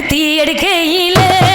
பருத்தி எடுக்கையிலே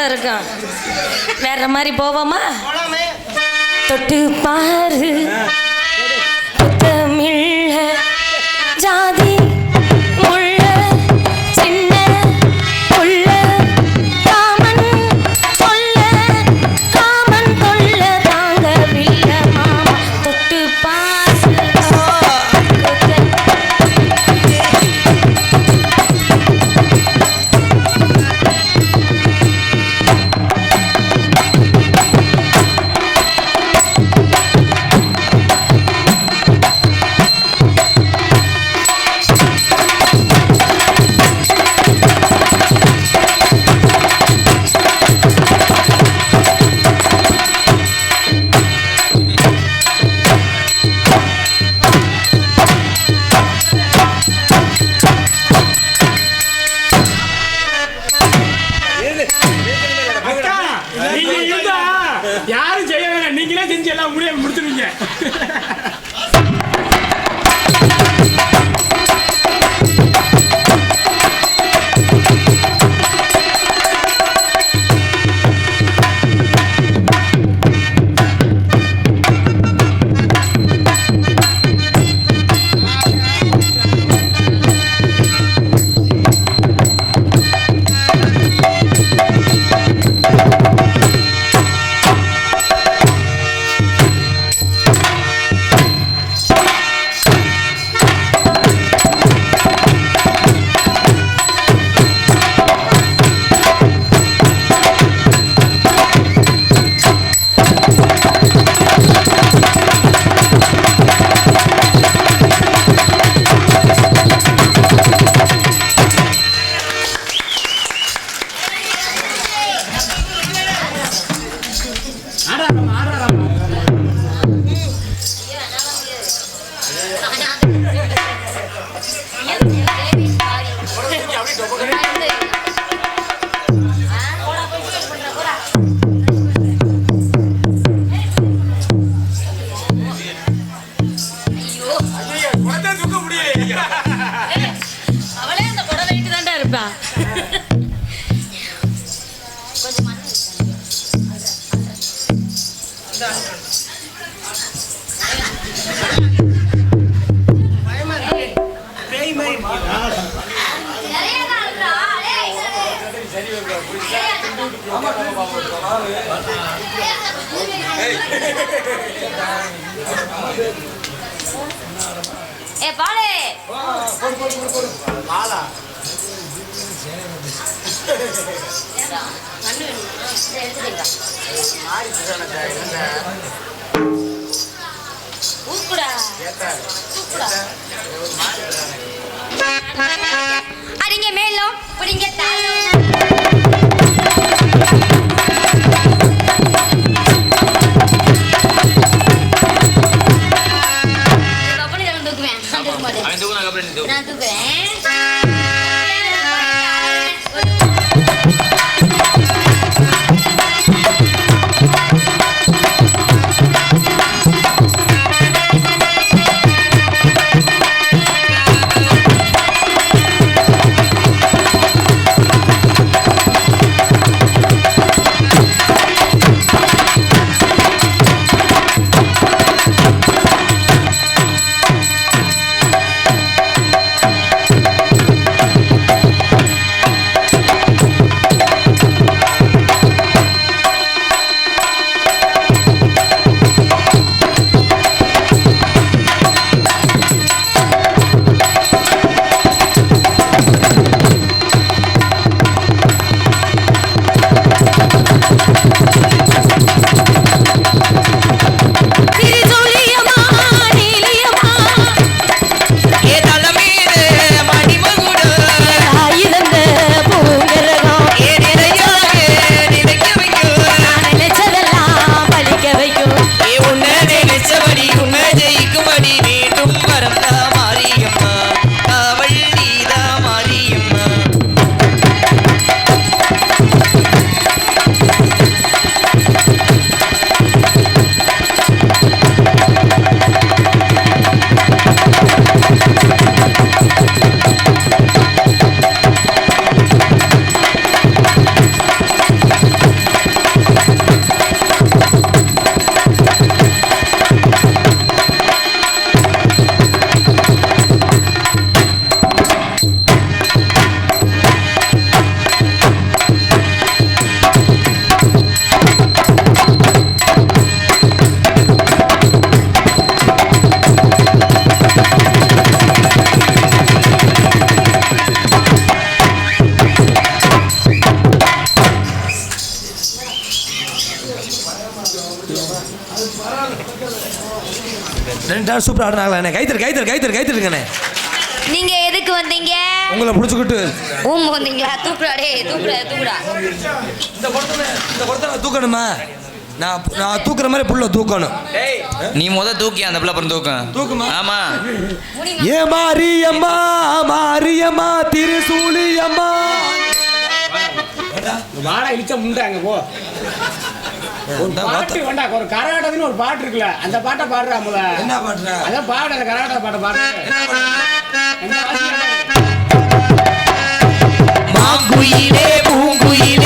போல இருக்கும் வேற மாதிரி போவோமா? தொட்டு பாரு. தமிழ் ஜாதி るんで。சரி ஏ பாலே. பாலா ஊக்குடா ஊக்குடா அடிங்க மேலும் பிடிங்க டான்ஸ் சூப்பராக ஆடினாங்களே கைத்தர் கைத்தர் கைத்தர் கைத்தருங்கண்ணே. நீங்க எதுக்கு வந்தீங்க? உங்களை பிடிச்சிக்கிட்டு. ஊம் வந்தீங்களா? தூக்குடா டே தூக்குடா தூக்குடா. இந்த குடத்துல இந்த குடத்துல தூக்கணுமா? நான் நான் தூக்குற மாதிரி புள்ள தூக்கணும். நீ முத தூக்கி அந்த பிள்ளை அப்புறம் தூக்கம் தூக்குமா? ஆமா. ஏ மாரியம்மா மாரியம்மா திருசூலியம்மா. வாடா இழிச்ச முண்டை அங்க போ. பாட்டு வேண்டா ஒரு கரகாட்டத்துன்னு ஒரு பாட்டு இருக்குல்ல அந்த பாட்டை பாடுறா முத என்ன பண்ற அதான் பாடு அந்த கரகாட்ட பாட்டை பாடு என்ன வாசிக்கிறா? மாங்குயிலே பூங்குயிலே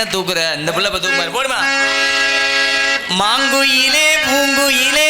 என்ன தூக்குற? இந்த பிள்ளை இப்ப போடுமா? மாங்குயிலே பூங்குயிலே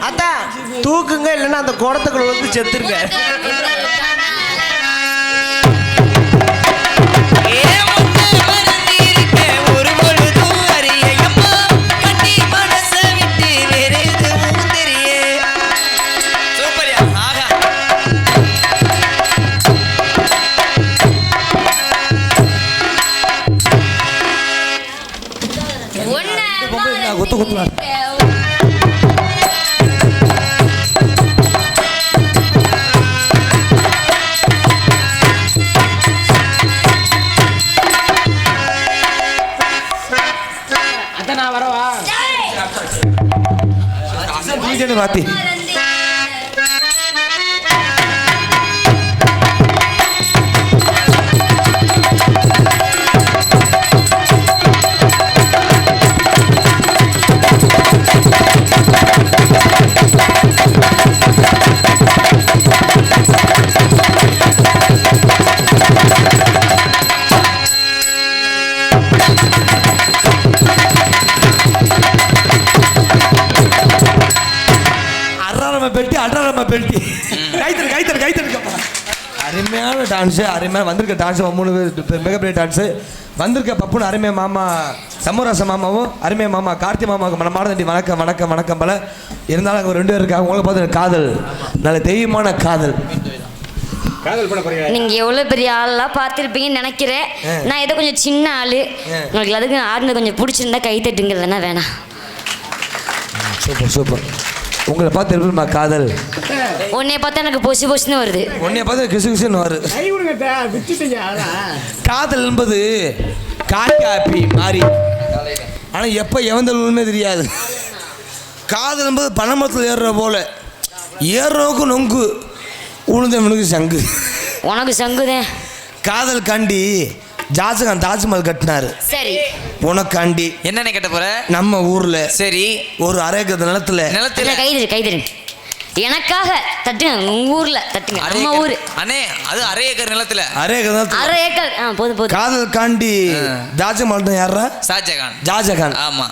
அத்தா தூக்குங்க இல்லைன்னா அந்த குடத்துக்குள்ள வந்து செத்துருங்க. ஏன் முன்ன debate. பெல்ட்டி கைத்தரு கைத்தரு கைத்தருக்கப்பா அருமையான டான்ஸு அருமையான வந்திருக்க டான்ஸ் மூணு பேர் மிகப்பெரிய டான்ஸு வந்திருக்க பப்புன்னு அருமை மாமா சம்மராச மாமாவும் அருமை மாமா கார்த்தி மாமாவுக்கு மனமான நன்றி வணக்கம் வணக்கம் வணக்கம் பல. இருந்தாலும் அங்கே ரெண்டு பேர் இருக்காங்க. உங்களை பார்த்து காதல். நல்ல தெய்வமான காதல். நீங்க எவ்வளவு பெரிய ஆளெல்லாம் பார்த்துருப்பீங்கன்னு நினைக்கிறேன். நான் ஏதோ கொஞ்சம் சின்ன ஆளு. உங்களுக்கு அதுக்கு ஆடினது கொஞ்சம் பிடிச்சிருந்தா கை தட்டுங்கிறதுனா வேணாம். Super super. உங்களை பார்த்து எப்படிமா காதல்? உன்னைய பார்த்தா எனக்கு பொசு பொசுன்னு வருது. உன்னைய பார்த்து கிசு கிசுன்னு அதான் காதல் என்பது காய் காப்பி மாறி. ஆனால் எப்போ எவந்தல்னு தெரியாது. காதல் என்பது பனைமரத்தில் ஏறுற போல. ஏறுறவுக்கு நொங்கு உளுந்தவனுக்கு சங்கு. உனக்கு சங்குதேன் காதல் காண்டி ஜாஜகான் தாஜ்மஹால் கட்டினாரு. சரி. உனக்காண்டி என்னென்ன கேட்ட போற? நம்ம ஊர்ல சரி. ஒரு அரை ஏக்கர் நிலத்துல. நிலத்துல கைதரு கைதரு. எனக்காக தட்டுங்க உங்க ஊர்ல தட்டுங்க அரை நம்ம ஊரு. ஏக்கர். அண்ணே அது அரை ஏக்கர் நிலத்துல. அரை ஏக்கர் நிலத்துல. அரை ஏக்கர் போதும் போதும். காதல் காண்டி தாஜ்மஹால் தான் யாரா ஷாஜகான். ஜாஜகான் ஆமா.